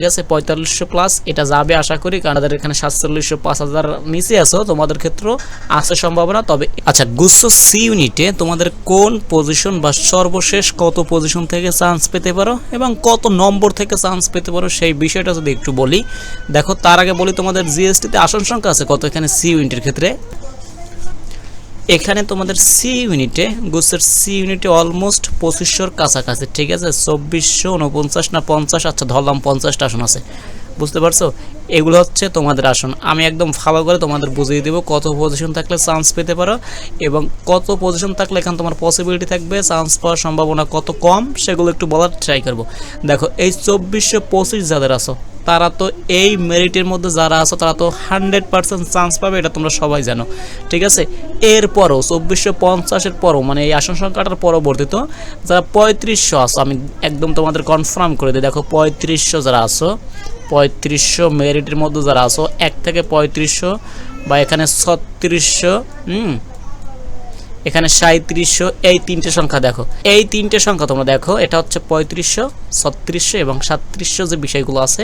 ঠিক আছে, পঁয়তাল্লিশশো প্লাস এটা যাবে আশা করি, কারণ তাদের এখানে সাতচল্লিশশো, পাঁচ হাজার নিচে আছো, তোমাদের ক্ষেত্রেও আছে সম্ভাবনা, তবে আচ্ছা গুচ্ছ সি ইউনিটে তোমাদের কোন পজিশন বা সর্বশেষ কত পজিশন থেকে চান্স পেতে পারো এবং কত নম্বর থেকে চান্স পেতে পারো, সেই বিষয়টা যদি একটু বলি। দেখো, তার আগে বলি তোমাদের জিএসটিতে আসন সংখ্যা আছে, কত এখানে সি ইউনিটের ক্ষেত্রে? এখানে তোমাদের সি ইউনিটে গুসের সি ইউনিটে অলমোস্ট পঁচিশশোর কাছাকাছি, ঠিক আছে? চব্বিশশো উনপঞ্চাশ না পঞ্চাশ? আচ্ছা ধরলাম পঞ্চাশটা আসন আছে। বুঝতে পারছ? এগুলো হচ্ছে তোমাদের আসন। আমি একদম ভালো করে তোমাদের বুঝিয়ে দেবো কত পজিশন থাকলে চান্স পেতে পারো এবং কত পজিশন থাকলে এখানে তোমার পসিবিলিটি থাকবে চান্স পাওয়ার সম্ভাবনা কত কম, সেগুলো একটু বলার ট্রাই করব। দেখো, এই চব্বিশশো পঁচিশ যাদের আছো তারা তো এই মেরিটের মধ্যে যারা আছো, তারা তো হান্ড্রেড পার্সেন্ট চান্স পাবে, এটা তোমরা সবাই জানো। ঠিক আছে? এরপরও, চব্বিশশো পঞ্চাশের পরও মানে এই আসন সংখ্যাটার পরবর্তীত যারা পঁয়ত্রিশশো আছো, আমি একদম তোমাদের কনফার্ম করে দিই, দেখো পঁয়ত্রিশশো যারা আছো, পঁয়ত্রিশশো মেরিটের মধ্যে যারা আছো, এক থেকে পঁয়ত্রিশশো বা এখানে ছত্রিশশো, হুম? এখানে সাঁত্রিশশো এই তিনটে সংখ্যা দেখো। এই তিনটে সংখ্যা তোমরা দেখো, এটা হচ্ছে পঁয়ত্রিশশো, ছত্রিশশো এবং সাতত্রিশশো যে বিষয়গুলো আছে,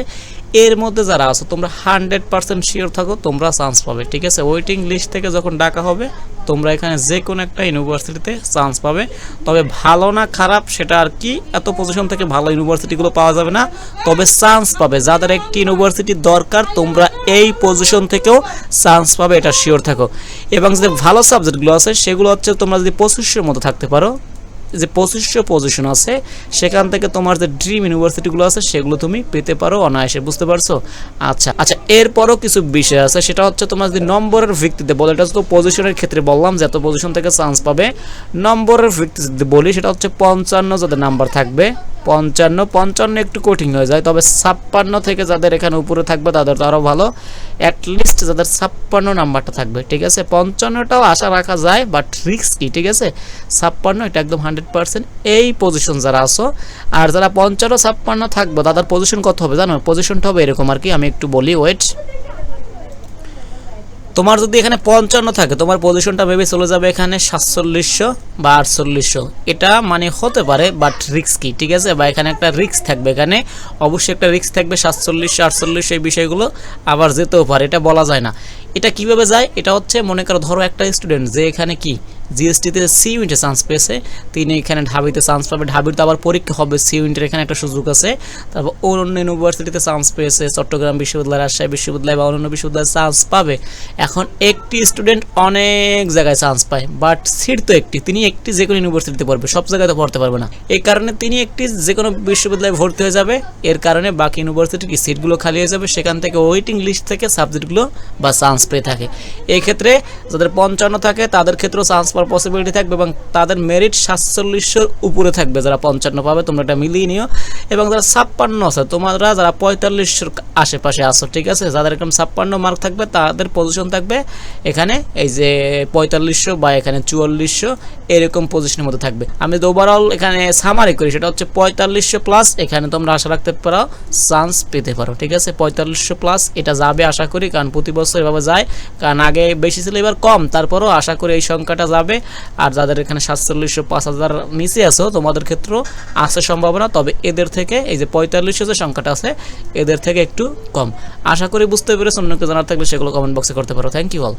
এর মধ্যে যারা আছো, তোমরা হান্ড্রেড পার্সেন্ট শিওর থাকো, তোমরা চান্স পাবে, ঠিক আছে? ওয়েটিং লিস্ট থেকে যখন ডাকা হবে তোমরা এখানে যে কোনো একটা ইউনিভার্সিটিতে চান্স পাবে। তবে ভালো না খারাপ সেটা আর কি, এত পজিশন থেকে ভালো ইউনিভার্সিটিগুলো পাওয়া যাবে না। তবে চান্স পাবে। যাদের একটি ইউনিভার্সিটি দরকার, তোমরা এই পজিশন থেকেও চান্স পাবে, এটা শিওর থাকো। এবং যে ভালো সাবজেক্টগুলো আছে, সেগুলো হচ্ছে তোমরা যদি পঁচিশশোর মতো থাকতে পারো যে পঁচিশশো পজিশন আছে, সেখান থেকে তোমার যে ড্রিম ইউনিভার্সিটিগুলো আছে, সেগুলো তুমি পেতে পারো, অনায়াসে, বুঝতে পারছ? আচ্ছা আচ্ছা এরপরও কিছু বিষয় আছে, সেটা হচ্ছে তোমার যদি নম্বরের ভিত্তিতে বলো, এটা তো পজিশনের ক্ষেত্রে বললাম, যে এত পজিশন থেকে চান্স পাবে। নম্বরের ভিত্তিতে বলি, সেটা হচ্ছে পঞ্চান্ন যাদের নাম্বার থাকবে, পঞ্চান্ন পঞ্চান্ন একটু কঠিন হয়ে যায়, তবে ছাপ্পান্ন থেকে যাদের এখানে উপরে থাকবে, তাদের তো আরও ভালো। অ্যাটলিস্ট যাদের ছাপ্পান্ন নাম্বারটা থাকবে, ঠিক আছে? পঞ্চান্নটাও আশা রাখা যায় বাট রিক্স কি, ঠিক আছে? ছাপ্পান্ন, এটা একদম হান্ড্রেড পার্সেন্ট এই পজিশন যারা আসো আর যারা পঞ্চান্ন ছাপ্পান্ন থাকবে, তাদের পজিশন কত হবে? জানো পজিশনটা হবে এরকম আর কি, আমি একটু বলি ওয়েট তোমার যদি এখানে পঞ্চান্ন থাকে, তোমার পজিশনটা ভেবে চলে যাবে এখানে সাতচল্লিশশো বা আটচল্লিশশো। এটা মানে হতে পারে বাট রিক্স কি, ঠিক আছে? বা এখানে একটা রিক্স থাকবে এখানে। অবশ্যই একটা রিক্স থাকবে সাতচল্লিশশো, আটচল্লিশশো, এই বিষয়গুলো আবার যেতেও পারে, এটা বলা যায় না। এটা কীভাবে যায়? এটা হচ্ছে, মনে করো, ধরো একটা স্টুডেন্ট যে এখানে কি জিএসটিতে সি ইউনিটে চান্স পেয়েছে। তিনি এখানে ঢাবিতে চান্স পাবে। ঢাবির তো আবার পরীক্ষা হবে। সি ইউনিটের এখানে একটা সুযোগ আছে। তারপর অন্য ইউনিভার্সিটিতে চান্স পেয়েছে। চট্টগ্রাম বিশ্ববিদ্যালয়, রাজশাহী বিশ্ববিদ্যালয় বা অন্যান্য বিশ্ববিদ্যালয়ে চান্স পাবে। এখন একটি স্টুডেন্ট অনেক জায়গায় চান্স পায়। বাট সিট তো একটি। তিনি একটি যে কোনো ইউনিভার্সিটিতে পড়বে। সব জায়গায় তো পড়তে পারবে না। এই কারণে তিনি একটি যে কোনো বিশ্ববিদ্যালয়ে ভর্তি হয়ে যাবে। এর কারণে বাকি ইউনিভার্সিটির সিটগুলো খালি হয়ে যাবে? সেখান থেকে ওয়েটিং লিস্ট থেকে সাবজেক্টগুলো বা চান্স পেয়ে থাকে। এক্ষেত্রে যাদের পঞ্চান্ন থাকে, তাদের ক্ষেত্রেও চান্স পাওয়ার পসিবিলিটি থাকবে এবং তাদের মেরিট সাতচল্লিশশোর উপরে থাকবে। যারা পঞ্চান্ন পাবে, তোমরা এটা মিলিয়ে নিও। এবং যারা ছাপ্পান্ন আছে, তোমরা যারা পঁয়তাল্লিশশোর আশেপাশে আসো ঠিক আছে? যাদের এরকম ছাপ্পান্ন মার্ক থাকবে, তাদের পজিশন থাকবে এখানে, এই যে পঁয়তাল্লিশশো বা এখানে চুয়াল্লিশশো, এরকম পজিশনের মধ্যে থাকবে। আমি যদি ওভারঅল এখানে সামারি করি, সেটা হচ্ছে পঁয়তাল্লিশশো প্লাস এখানে তোমরা আশা রাখতে পারো চান্স পেতে পারো, ঠিক আছে? পঁয়তাল্লিশশো প্লাস এটা যাবে আশা করি, কারণ প্রতি বছর এভাবে যায়, কারণ আগে বেশি ছিল, এবার কম, তারপরও আশা করি এই সংখ্যাটা যাবে। আর যাদের এখানে সাতচল্লিশশো, পাঁচ হাজার নিচে আছো, তোমাদের ক্ষেত্রেও আছে সম্ভাবনা, তবে এদের থেকে, এই যে পঁয়তাল্লিশশো যে সংখ্যাটা আছে, এদের থেকে একটু কম। আশা করি বুঝতে পেরেছ অন্য কেউ জানার থাকলে সেগুলো কমেন্ট বক্সে করতে পারো। Thank you all